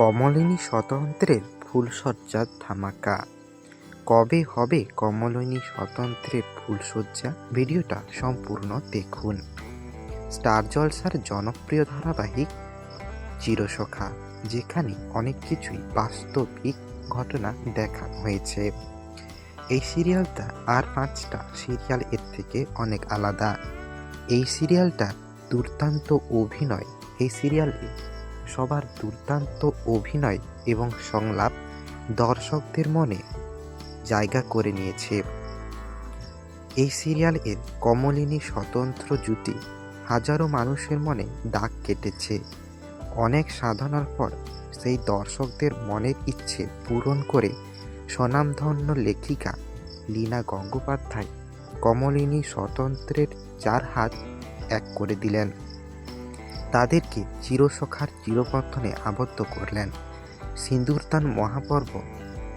কমলিনী স্বতন্ত্রের ফুলশয্যার ধামাকা। কবে হবে কমলিনী স্বতন্ত্রের ফুলশয্যা? ভিডিওটা সম্পূর্ণ দেখুন। স্টার জলসার জনপ্রিয় ধারাবাহিক চিরসখা, যেখানে অনেক কিছুই বাস্তবিক ঘটনা দেখানো হয়েছে। এই সিরিয়ালটা আর পাঁচটা সিরিয়াল এর থেকে অনেক আলাদা। এই সিরিয়ালটা দুর্দান্ত অভিনয় এই সিরিয়ালে সবার দুর্দান্ত অভিনয় এবং সংলাপ দর্শকদের মনে জায়গা করে নিয়েছে। এই সিরিয়াল এর কমলিনী স্বতন্ত্র জুটি হাজারো মানুষের মনে দাগ কেটেছে। অনেক সাধনার পর সেই দর্শকদের মনের ইচ্ছে পূরণ করে স্বনামধন্য লেখিকা লীনা গঙ্গোপাধ্যায় কমলিনী স্বতন্ত্রের চার হাত এক করে দিলেন। তাদেরকে চিরসখার চিরবন্ধনে আবদ্ধ করলেন। সিন্দুরদান মহাপর্ব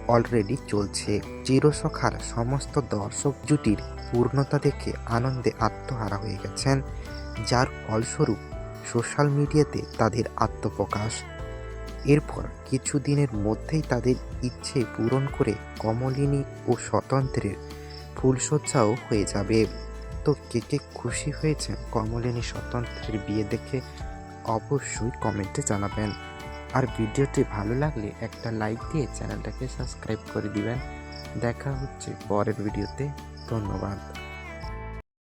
অলরেডি চলছে। চিরসখার সমস্ত দর্শক জুটির পূর্ণতা দেখে আনন্দে আত্মহারা হয়ে গেছেন, যার ফলস্বরূপ সোশ্যাল মিডিয়াতে তাদের আত্মপ্রকাশ। এরপর কিছুদিনের মধ্যেই তাদের ইচ্ছে পূরণ করে কমলিনী ও স্বতন্ত্রের ফুলশয্যাও হয়ে যাবে। তো কে কে খুশি হয়েছে কমলিনী স্বতন্ত্রের বিয়ে দেখে অবশ্যই কমেন্টে জানাবেন। আর ভিডিওটি ভালো লাগলে একটা লাইক দিয়ে চ্যানেলটাকে সাবস্ক্রাইব করে দিবেন। দেখা হচ্ছে পরের ভিডিওতে। ধন্যবাদ।